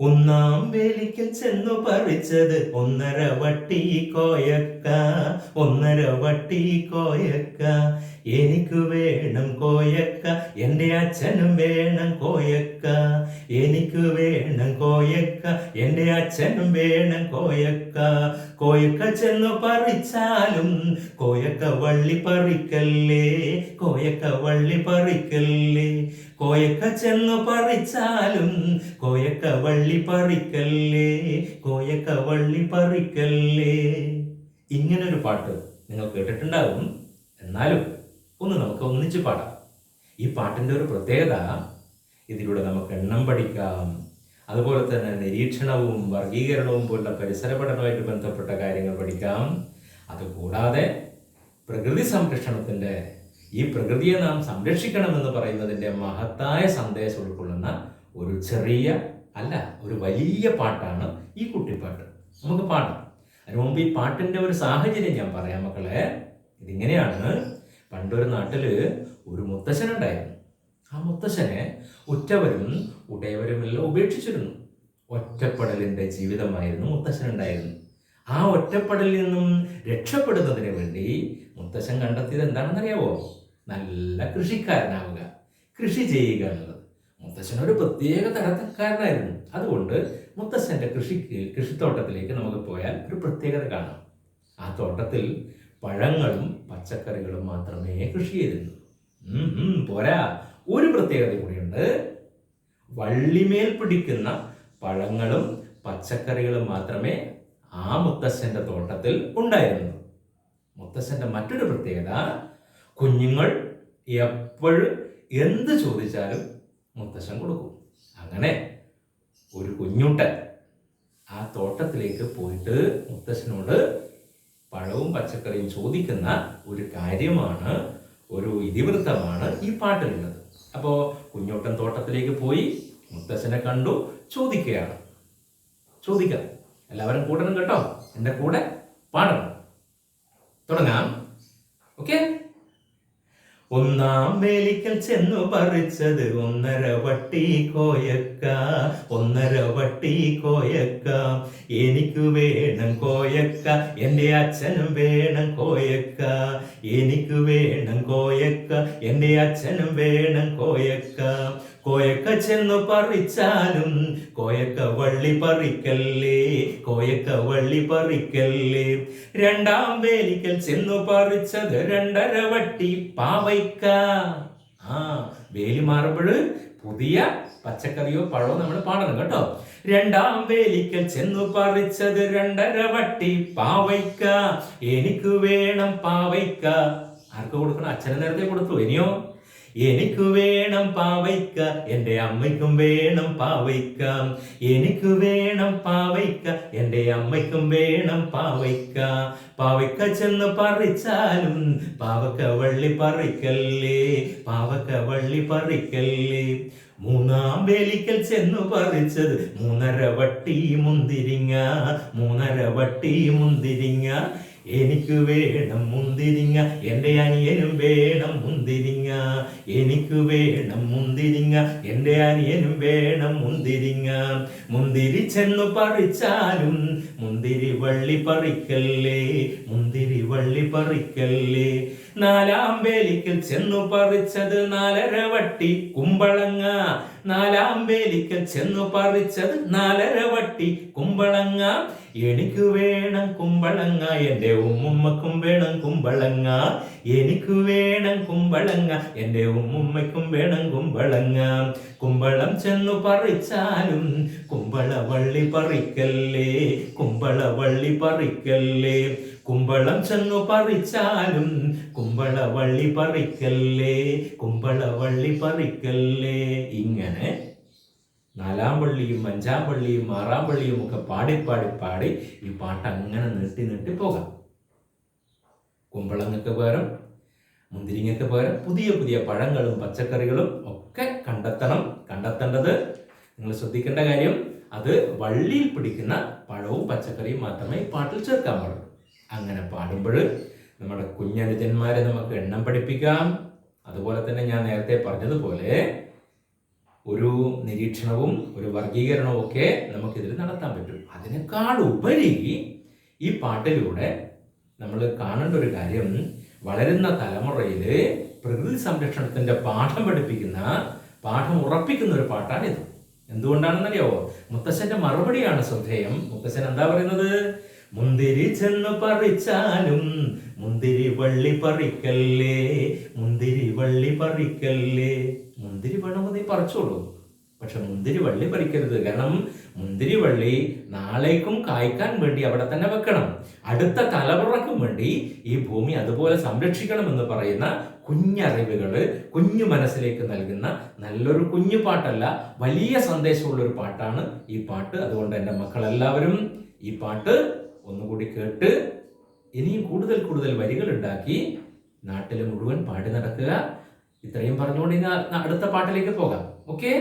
ഒന്നാം വേലിക്കൽ ചെന്നു പറിച്ചത് ഒന്നര വട്ടി കോയക്ക ഒന്നര വട്ടി കോയക്ക. എനിക്ക് വേണം കോയക്ക എന്റെ അച്ഛനും വേണം കോയക്ക. എനിക്ക് വേണം കോയക്ക എന്റെ അച്ഛനും വേണം കോയക്ക. കോയക്ക ചെന്നു പറിച്ചാലും കോയക്ക വള്ളി പറിക്കല്ലേ കോയക്ക വള്ളി പറിക്കല്ലേ. കോയക്ക ചെന്നു പറിച്ചാലും കോയക്ക വള്ളി പറിക്കല്ലേ കോയക്ക വള്ളി പറിക്കല്ലേ. ഇങ്ങനൊരു പാട്ട് നിങ്ങൾ കേട്ടിട്ടുണ്ടാകും എന്നാലും ഒന്ന് നമുക്ക് ഒന്നിച്ച് പാടാം. ഈ പാട്ടിന്റെ ഒരു പ്രത്യേകത ഇതിലൂടെ നമുക്ക് എണ്ണം പഠിക്കാം. അതുപോലെ തന്നെ നിരീക്ഷണവും വർഗീകരണവും പോലുള്ള പരിസര പഠനവുമായിട്ട് ബന്ധപ്പെട്ട കാര്യങ്ങൾ പഠിക്കാം. അതുകൂടാതെ പ്രകൃതി സംരക്ഷണത്തിന്റെ ഈ പ്രകൃതിയെ നാം സംരക്ഷിക്കണമെന്ന് പറയുന്നതിന്റെ മഹത്തായ സന്ദേശം ഉൾക്കൊള്ളുന്ന ഒരു ചെറിയ അല്ല ഒരു വലിയ പാട്ടാണ് ഈ കുട്ടിപ്പാട്ട്. നമുക്ക് പാടാം. അതിനു മുമ്പ് ഈ പാട്ടിന്റെ ഒരു സാഹചര്യം ഞാൻ പറയാം മക്കളെ. ഇതിങ്ങനെയാണ്. പണ്ടൊരു നാട്ടിൽ ഒരു മുത്തശ്ശനുണ്ടായിരുന്നു ആ മുത്തശ്ശനെ ഉറ്റവരും ഉടയവരുമെല്ലാം ഉപേക്ഷിച്ചിരുന്നു. ഒറ്റപ്പെടലിന്റെ ജീവിതമായിരുന്നു മുത്തശ്ശനുണ്ടായിരുന്നു ആ ഒറ്റപ്പെടലിൽ നിന്നും രക്ഷപ്പെടുന്നതിന് വേണ്ടി മുത്തശ്ശൻ കണ്ടെത്തിയത് എന്താണെന്നറിയാവോ? നല്ല കൃഷിക്കാരനാവുക. കൃഷി ചെയ്യുക എന്നുള്ളത്. മുത്തശ്ശൻ ഒരു പ്രത്യേക തരക്കാരനായിരുന്നു അതുകൊണ്ട് മുത്തശ്ശന്റെ കൃഷിക്ക് കൃഷിത്തോട്ടത്തിലേക്ക് നമുക്ക് പോയാൽ ഒരു പ്രത്യേകത കാണാം. ആ തോട്ടത്തിൽ പഴങ്ങളും പച്ചക്കറികളും മാത്രമേ കൃഷി ചെയ്തിരുന്നു. പോരാ. ഒരു പ്രത്യേകത കൂടിയുണ്ട്. വള്ളിമേൽ പിടിക്കുന്ന പഴങ്ങളും പച്ചക്കറികളും മാത്രമേ ആ മുത്തശ്ശന്റെ തോട്ടത്തിൽ ഉണ്ടായിരുന്നു മുത്തശ്ശന്റെ മറ്റൊരു പ്രത്യേകത കുഞ്ഞുങ്ങൾ എപ്പോഴും എന്ത് ചോദിച്ചാലും മുത്തശ്ശൻ കൊടുക്കും. അങ്ങനെ ഒരു കുഞ്ഞുട്ടൻ ആ തോട്ടത്തിലേക്ക് പോയിട്ട് മുത്തശ്ശനോട് പഴവും പച്ചക്കറിയും ചോദിക്കുന്ന ഒരു കാര്യമാണ് ഒരു ഇതിവൃത്തമാണ് ഈ പാട്ടിലുള്ളത്. അപ്പോൾ കുഞ്ഞോട്ടൻ തോട്ടത്തിലേക്ക് പോയി മുത്തശ്ശനെ കണ്ടു ചോദിക്കുകയാണ്. ചോദിക്കാം. എല്ലാവരും കൂടണം കേട്ടോ. എന്റെ കൂടെ പാടണം. തുടങ്ങാം. ഓക്കെ? ഒന്നാം വേലിക്കൽ ചെന്നു പറിച്ചത് ഒന്നര വട്ടി കോയക്ക ഒന്നര വട്ടി കോയക്ക. എനിക്ക് വേണം കോയക്ക എന്റെ അച്ഛനും വേണം കോയക്ക. എനിക്ക് വേണം കോയക്ക എന്റെ അച്ഛനും വേണം കോയക്ക. കോയക്ക ചെന്നു പറിച്ചാലും കോയക്ക വള്ളി പറിക്കല്ലേ കോയക്ക വള്ളി പറിക്കല്ലേ. രണ്ടാം വേലിക്കൽ ചെന്നു പറിച്ചത് രണ്ടര വട്ടി പാവയ്ക്ക. ആ വേലി മാറുമ്പോൾ പുതിയ പച്ചക്കറിയോ പഴമോ നമ്മൾ പാടണം കേട്ടോ. രണ്ടാം വേലിക്കൽ ചെന്നു പറിച്ചത് രണ്ടര വട്ടി പാവയ്ക്ക. എനിക്ക് വേണം പാവയ്ക്ക. ആർക്ക് കൊടുക്കണം? അച്ഛനെ നേരത്തെ കൊടുത്തു. ഇനിയോ? എനിക്ക് വേണം പാവയ്ക്ക എന്റെ അമ്മയ്ക്കും വേണം പാവയ്ക്ക. എനിക്ക് വേണം പാവയ്ക്ക എന്റെ അമ്മയ്ക്കും വേണം പാവയ്ക്ക. പാവയ്ക്ക ചെന്ന് പറിച്ചാലും പാവക്ക വള്ളി പറിക്കല്ലേ പാവക്ക വള്ളി പറിക്കല്ലേ. മൂന്നാം വേലിക്കൽ ചെന്നു പറിച്ചത് മൂന്നര വട്ടി മുന്തിരിങ്ങ മൂന്നര വട്ടി മുന്തിരിങ്ങ. എനിക്ക് വേണം മുന്തിരിങ്ങ എന്റെ അനിയനും വേണം മുന്തിരിങ്ങ. എനിക്ക് വേണം മുന്തിരിങ്ങ എന്റെ അനിയനും വേണം മുന്തിരിങ്ങ. മുന്തിരി ചെന്നു പറിച്ചാലും മുന്തിരി വള്ളി പറിക്കല്ലേ? മുന്തിരി വള്ളി പറിക്കല്ലേ? നാലാം വേലിക്കൽ ചെന്നു പറിച്ചത് നാലര വട്ടി കുമ്പളങ്ങ. നാലാം വേലിക്കൽ ചെന്നു പറിച്ചത് നാലര വട്ടി കുമ്പളങ്ങ. എനിക്ക് വേണം കുമ്പളങ്ങ എന്റെ ഉമ്മുമ്മക്കും വേണം കുമ്പളങ്ങ. എനിക്ക് വേണം കുമ്പളങ്ങ എന്റെ ഉമ്മുമ്മയ്ക്കും വേണം കുമ്പളങ്ങ. കുമ്പളം ചെന്നു പറിച്ചാലും കുമ്പളവള്ളി പറിക്കല്ലേ കുമ്പളവള്ളി പറിക്കല്ലേ. കുമ്പളം ചെന്നു പറിച്ചാലും കുമ്പള വള്ളി പറിക്കല്ലേ കുമ്പള വള്ളി പറിക്കല്ലേ. ഇങ്ങനെ നാലാം പള്ളിയും അഞ്ചാം പള്ളിയും ആറാം പള്ളിയും ഒക്കെ പാടി പാടി പാടി ഈ പാട്ട് അങ്ങനെ നീട്ടി നീട്ടി പോകാം. കുമ്പളങ്ങൾക്ക് പകരം മുന്തിരിങ്ങൾക്ക് പകരം പുതിയ പുതിയ പഴങ്ങളും പച്ചക്കറികളും ഒക്കെ കണ്ടെത്തണം. കണ്ടെത്തേണ്ടത് നിങ്ങൾ ശ്രദ്ധിക്കേണ്ട കാര്യം അത് വള്ളിയിൽ പിടിക്കുന്ന പഴവും പച്ചക്കറിയും മാത്രമേ പാട്ടിൽ ചേർക്കാൻ പാടുള്ളൂ. അങ്ങനെ പാടുമ്പോൾ നമ്മുടെ കുഞ്ഞനുജന്മാരെ നമുക്ക് എണ്ണം പഠിപ്പിക്കാം. അതുപോലെ തന്നെ ഞാൻ നേരത്തെ പറഞ്ഞതുപോലെ ഒരു നിരീക്ഷണവും ഒരു വർഗീകരണവും ഒക്കെ നമുക്കിതിൽ നടത്താൻ പറ്റും. അതിനേക്കാൾ ഉപരി ഈ പാട്ടിലൂടെ നമ്മൾ കാണേണ്ട ഒരു കാര്യം വളരുന്ന തലമുറയിൽ പ്രകൃതി സംരക്ഷണത്തിന്റെ പാഠം പഠിപ്പിക്കുന്ന പാഠം ഉറപ്പിക്കുന്ന ഒരു പാട്ടാണിത്. എന്തുകൊണ്ടാണെന്നറിയാവോ? മുത്തശ്ശന്റെ മറുപടിയാണ് ശ്രദ്ധേയം. മുത്തശ്ശൻ എന്താ പറയുന്നത്? മുന്തിരി ചെന്ന് പറിച്ചാലും മുന്തിരി വള്ളി പറിക്കല്ലേ? മുന്തിരി വള്ളി പറിക്കല്ലേ? മുന്തിരി വേണമെന്ന് നീ പറിച്ചോളൂ. പക്ഷെ മുന്തിരി വള്ളി പറിക്കരുത്. കാരണം മുന്തിരി വള്ളി നാളേക്കും കായ്ക്കാൻ വേണ്ടി അവിടെ തന്നെ വെക്കണം. അടുത്ത തലമുറക്കും വേണ്ടി ഈ ഭൂമി അതുപോലെ സംരക്ഷിക്കണം എന്ന് പറയുന്ന കുഞ്ഞറിവുകൾ കുഞ്ഞു മനസ്സിലേക്ക് നൽകുന്ന നല്ലൊരു കുഞ്ഞു പാട്ടല്ല വലിയ സന്ദേശമുള്ള ഒരു പാട്ടാണ് ഈ പാട്ട്. അതുകൊണ്ട് എന്റെ മക്കളെല്ലാവരും ഈ പാട്ട് ഒന്നുകൂടി കേട്ട് ഇനിയും കൂടുതൽ കൂടുതൽ വരികൾ ഉണ്ടാക്കി നാട്ടിൽ മുഴുവൻ പാടി നടക്കുക. ഇത്രയും പറഞ്ഞുകൊണ്ട് ഇനി അടുത്ത പാട്ടിലേക്ക് പോകാം. ഓക്കെ